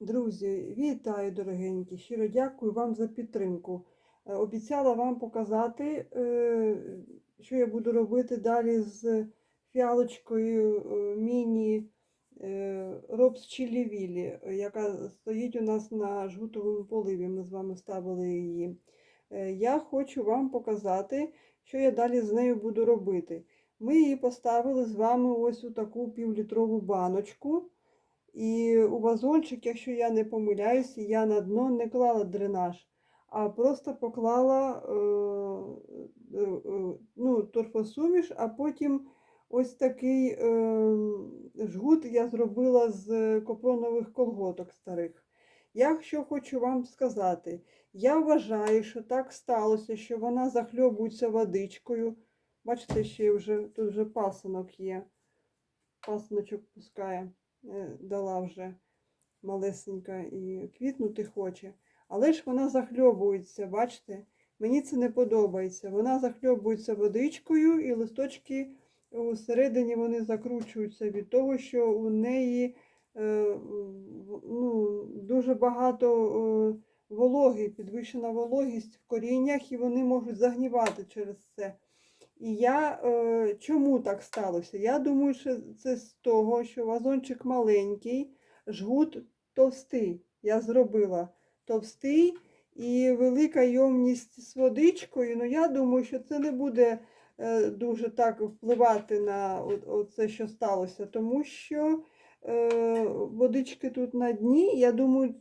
Друзі, вітаю, дорогенькі! Щиро дякую вам за підтримку. Е, Обіцяла вам показати, е, що я буду робити далі з фіалочкою е, міні Робс Чілі Віллі, яка стоїть у нас на жгутовому поливі. Ми з вами ставили її. Я хочу вам показати, що я далі з нею буду робити. Ми її поставили з вами ось у таку півлітрову баночку. І у вазончик, якщо я не помиляюсь, я на дно не клала дренаж, а просто поклала е, е, е, ну, торфосуміш, а потім ось такий жгут я зробила з копронових колготок старих. Я що хочу вам сказати, я вважаю, що так сталося, що вона захльобується водичкою. Бачите, ще вже тут вже пасинок є. Пасиночок пускає дала вже малесенька і квітнути хоче. Але ж вона захльобується, бачите? Мені це не подобається. Вона захльобується водичкою, і листочки всередині вони закручуються від того, що у неї е, ну, дуже багато е, вологи, підвищена вологість в коріннях, і вони можуть загнівати через це. І я е, чому так сталося? Я думаю, що це з того, що вазончик маленький, жгут товстий. Я зробила товстий і велика йомність з водичкою. Ну, я думаю, що це не буде е, дуже так впливати на оце, що сталося, тому що е, водички тут на дні. Я думаю,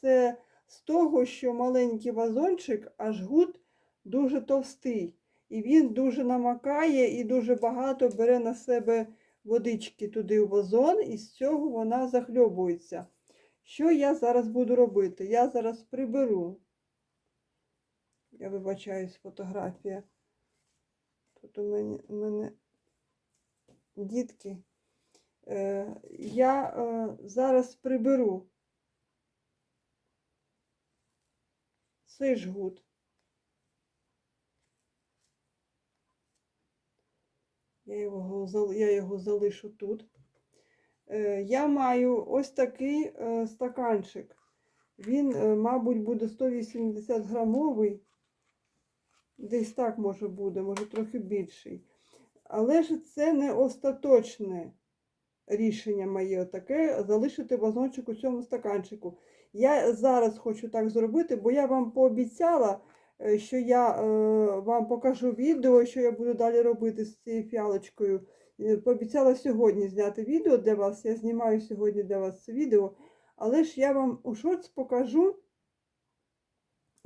це з того, що маленький вазончик, а жгут дуже товстий. І він дуже намакає і дуже багато бере на себе водички туди в вазон, і з цього вона захльобується. Що я зараз буду робити? Я зараз приберу. Я вибачаюсь, фотографія. Тут у мене, у мене дітки. Е, я е, зараз приберу цей жгут. Я його, я його залишу тут. Е, Я маю ось такий е, стаканчик. Він, е, мабуть, буде 180 грамовий. Десь так може буде, може трохи більший. Але ж це не остаточне рішення моє таке залишити вазончик у цьому стаканчику. Я зараз хочу так зробити, бо я вам пообіцяла, що я е, вам покажу відео, що я буду далі робити з цією фіалочкою. Е, Пообіцяла сьогодні зняти відео для вас. Я знімаю сьогодні для вас це відео. Але ж я вам у шорт покажу,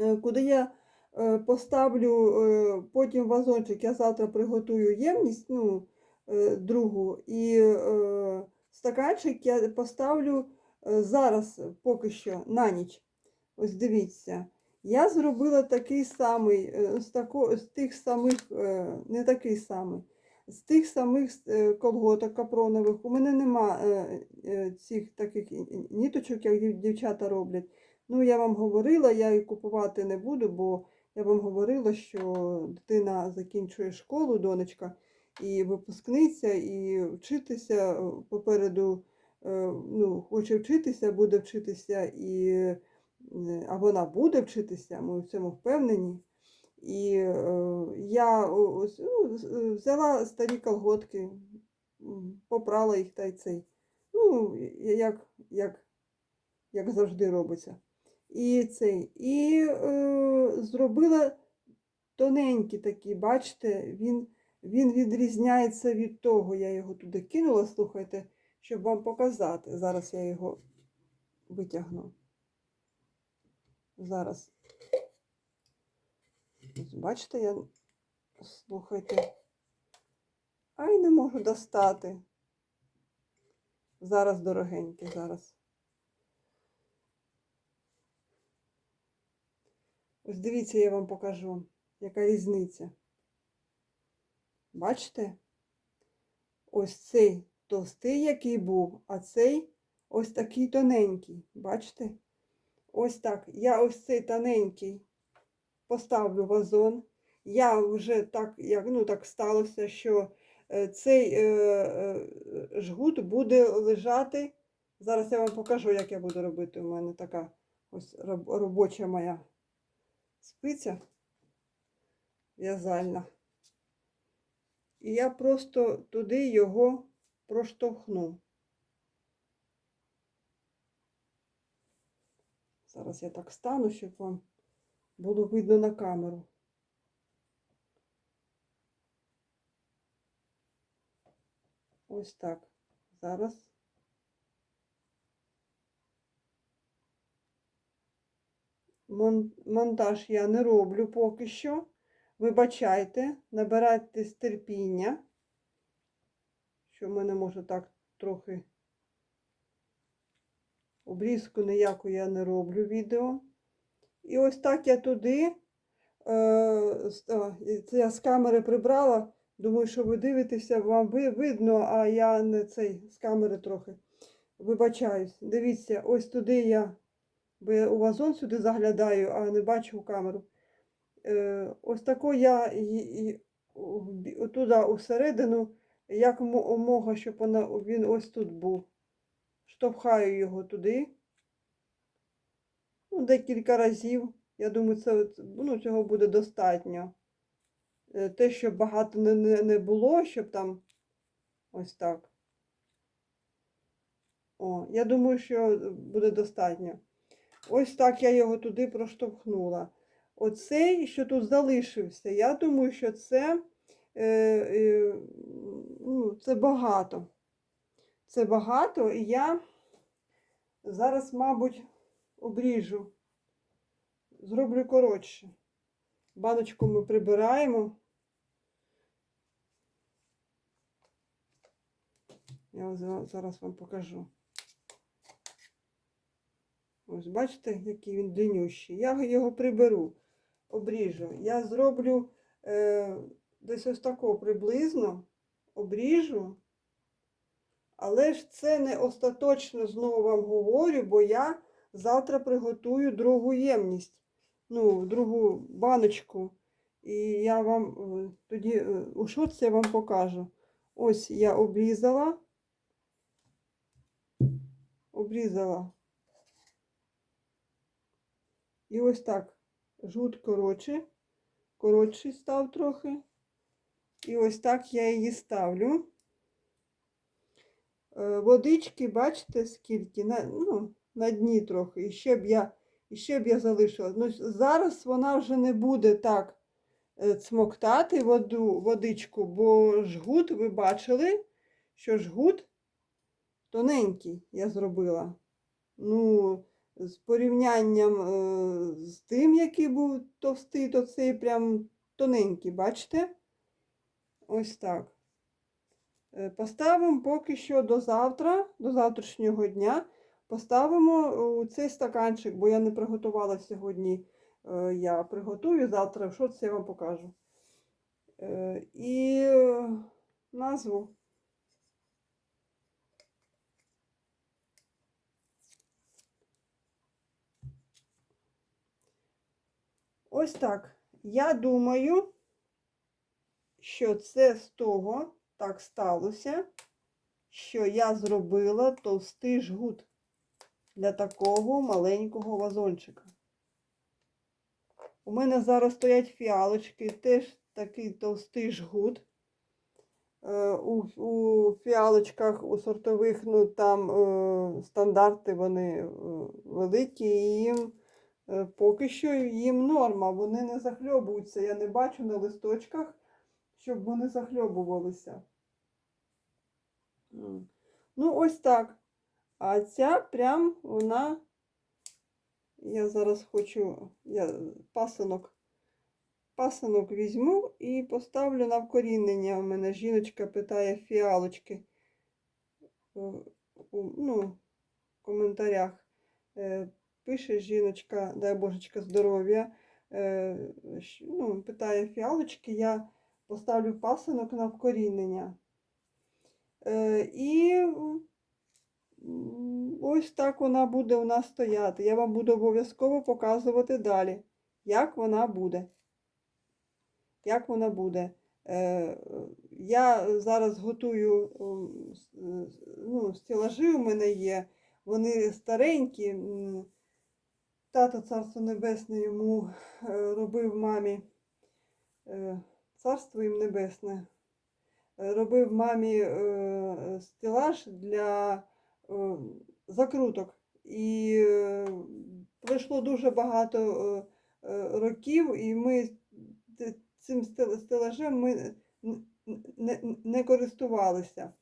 е, куди я е, поставлю е, потім вазончик. Я завтра приготую ємність, ну, е, другу, і е, стаканчик я поставлю е, зараз поки що на ніч. Ось дивіться. Я зробила такий самий, е, з, тако, з тих самих, е, не такий самий, з тих самих е, колготок капронових. У мене нема цих таких ніточок, як дівчата роблять. Ну, я вам говорила, я її купувати не буду, бо я вам говорила, що дитина закінчує школу, донечка, і випускниця, і вчитися попереду, ну, хоче вчитися, буде вчитися, і, а вона буде вчитися, ми в цьому впевнені. І е, я ось, ну, е, взяла старі колготки, попрала їх та й цей. Ну, як, як, як завжди робиться. І цей. І е, зробила тоненький такий, бачите, він, він відрізняється від того. Я його туди кинула, слухайте, щоб вам показати. Зараз я його витягну. Зараз. Бачите, я слухайте. Ай, не можу достати. Зараз, дорогенькі, зараз. Ось дивіться, я вам покажу, яка різниця. Бачите? Ось цей товстий, який був, а цей ось такий тоненький. Бачите? Ось так. Я ось цей тоненький поставлю вазон. Я вже так, як, ну, так сталося, що е, цей е, е, жгут буде лежати Зараз я вам покажу, як я буду робити. У мене така ось робоча моя спиця в'язальна. І я просто туди його проштовхну. Зараз я так стану, щоб вам було видно на камеру. Ось так. Зараз. Монтаж я не роблю поки що. Вибачайте, набирайтесь терпіння, що в мене може так трохи обрізку ніяку я не роблю відео. І ось так я туди, е, це я з камери прибрала. Думаю, що ви дивитеся, вам видно, а я не цей з камери трохи вибачаюсь. Дивіться, ось туди я, бо я у вазон сюди заглядаю, а не бачу в камеру. Е, ось тако я туди усередину, як мога, щоб вона, він ось тут був. Штовхаю його туди. Ну, декілька разів. Я думаю, це, ну, цього буде достатньо. Е, Те, щоб багато не, не, не було, щоб там ось так. О, я думаю, що буде достатньо. Ось так я його туди проштовхнула. Оцей, що тут залишився, я думаю, що це, е, е, ну, це багато. Це багато, і я зараз, мабуть, обріжу. Зроблю коротше. Баночку ми прибираємо. Я зараз вам покажу. Ось бачите, який він длиннющий. Я його приберу, обріжу. Я зроблю е, десь ось такого приблизно, обріжу. Але ж це не остаточно знову вам говорю, бо я завтра приготую другу ємність, ну, другу баночку. І я вам е, тоді е, у шоці я вам покажу. Ось я обрізала. Обрізала. І ось так. Жут коротше. Коротший став трохи. І ось так я її ставлю. Е, Водички, бачите, скільки? На, ну, на дні трохи. І ще б я, і ще б я залишила. Ну, зараз вона вже не буде так е, цмоктати воду, водичку, бо жгут, ви бачили, що жгут тоненький я зробила. Ну, з порівнянням е, з тим, який був товстий, то цей прям тоненький, бачите? Ось так. Е, Поставимо поки що до завтра, до завтрашнього дня. Поставимо у цей стаканчик, бо я не приготувала сьогодні. е, Я приготую завтра, що це я вам покажу. Е, І е, назву. Ось так. Я думаю, що це з того так сталося, що я зробила товстий жгут для такого маленького вазончика. У мене зараз стоять фіалочки, теж такий товстий жгут. Е, У, у фіалочках, у сортових, ну там е, стандарти вони е, великі, і їм е, поки що їм норма, вони не захльобуються. Я не бачу на листочках, щоб вони захльобувалися. Ну, ось так. А ця прям вона. Я зараз хочу я пасинок, пасинок візьму і поставлю на вкорінення. У мене жіночка питає фіалочки у, ну, в коментарях. Е, пише жіночка, дай божечка здоров'я. Е, ну, питає фіалочки, я поставлю пасинок на вкорінення. Е, і ось так вона буде у нас стояти. Я вам буду обов'язково показувати далі, як вона буде. Як вона буде. Е, я зараз готую е, ну, стелажі у мене є. вони старенькі. Тато царство небесне йому е, робив мамі. Царство їм небесне. е, Робив мамі е, стелаж для е, закруток. І е, пройшло дуже багато е, е, років, і ми цим стелажем ми не, не користувалися.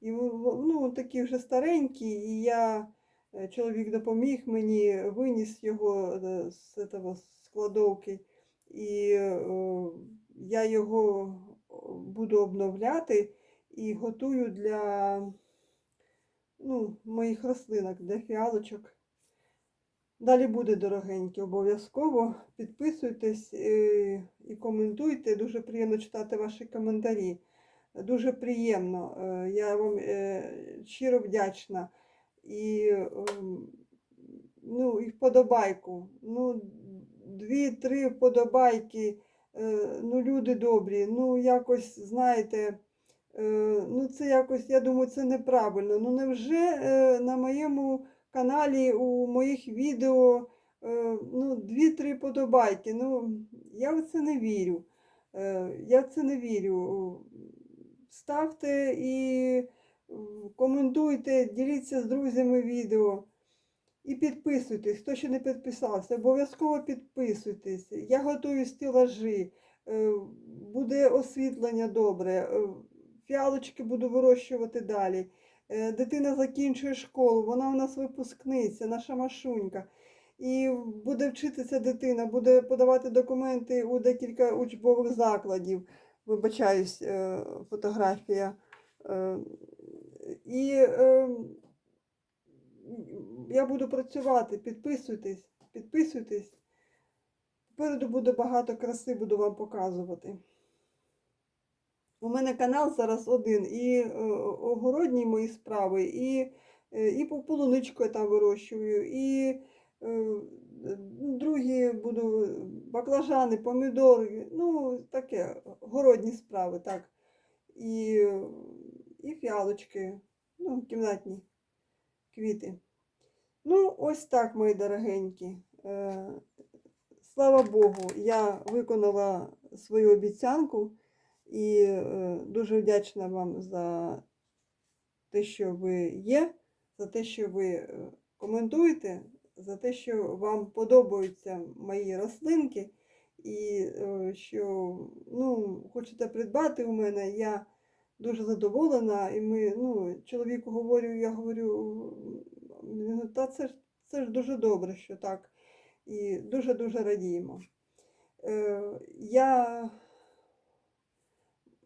І ну, такі вже старенькі, і я, е, чоловік допоміг мені, виніс його з з кладовки, і е, я його буду обновляти і готую для ну, моїх рослинок, для фіалочок. Далі буде дорогенькі, обов'язково. Підписуйтесь е, і коментуйте. Дуже приємно читати ваші коментарі. Дуже приємно. Е, Я вам е, щиро вдячна. І, ем, ну, і вподобайку. Ну, дві-три вподобайки. Е, Ну, люди добрі. Ну, якось, знаєте, е, ну це якось, я думаю, це неправильно. Ну, невже е, на моєму каналі у моїх відео ну, 2-3 подобайки. Ну, я в це не вірю. Я в це не вірю. Ставте і коментуйте, діліться з друзями відео. І підписуйтесь, хто ще не підписався, обов'язково підписуйтесь. Я готую стілажі, е, буде освітлення добре, е, фіалочки буду вирощувати далі. Е, Дитина закінчує школу, вона у нас випускниця, наша машунька. І буде вчитися дитина, буде подавати документи у декілька учбових закладів. Вибачаюсь, фотографія. І я буду працювати, підписуйтесь, підписуйтесь. Попереду буде багато краси, буду вам показувати. У мене канал зараз один, і е, огородні мої справи, і, е, і по- полуничку я там вирощую, і е, другі буду баклажани, помідори, ну таке, городні справи, так. І, і фіалочки, ну, кімнатні квіти. Ну, ось так, мої дорогенькі. Е, Слава Богу, я виконала свою обіцянку і е, дуже вдячна вам за те, що ви є, за те, що ви е, коментуєте, за те, що вам подобаються мої рослинки, і що ну, хочете придбати у мене. Я дуже задоволена. І ми, ну, чоловіку говорю, я говорю, «Ну, та це ж, це ж дуже добре, що так. І дуже-дуже радіємо. Е, я,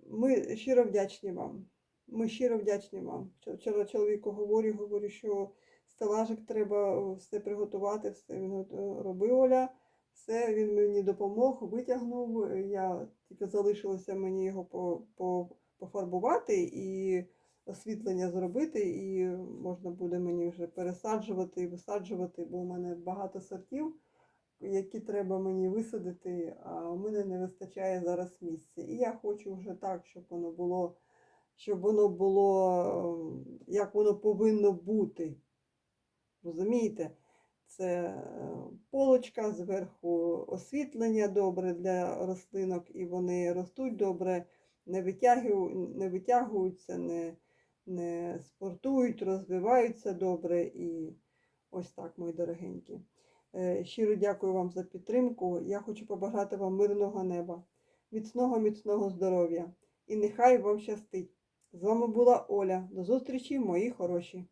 ми щиро вдячні вам. Ми щиро вдячні вам. Вчора- чоловіку говорю, говорю, що стелажик треба все приготувати, все він робив Оля. Все, він мені допомог, витягнув. Я тільки залишилося мені його по, по, пофарбувати і освітлення зробити, і можна буде мені вже пересаджувати і висаджувати, бо у мене багато сортів, які треба мені висадити, а у мене не вистачає зараз місця. І я хочу вже так, щоб воно було, щоб воно було, е, як воно повинно бути. Розумієте? Це е, полочка, зверху освітлення добре для рослинок, і вони ростуть добре, не, витягують, не витягуються, не, не спортують, розвиваються добре. І ось так, мої дорогенькі. Е, Щиро дякую вам за підтримку. Я хочу побажати вам мирного неба, міцного, міцного здоров'я. І нехай вам щастить. З вами була Оля. До зустрічі, мої хороші!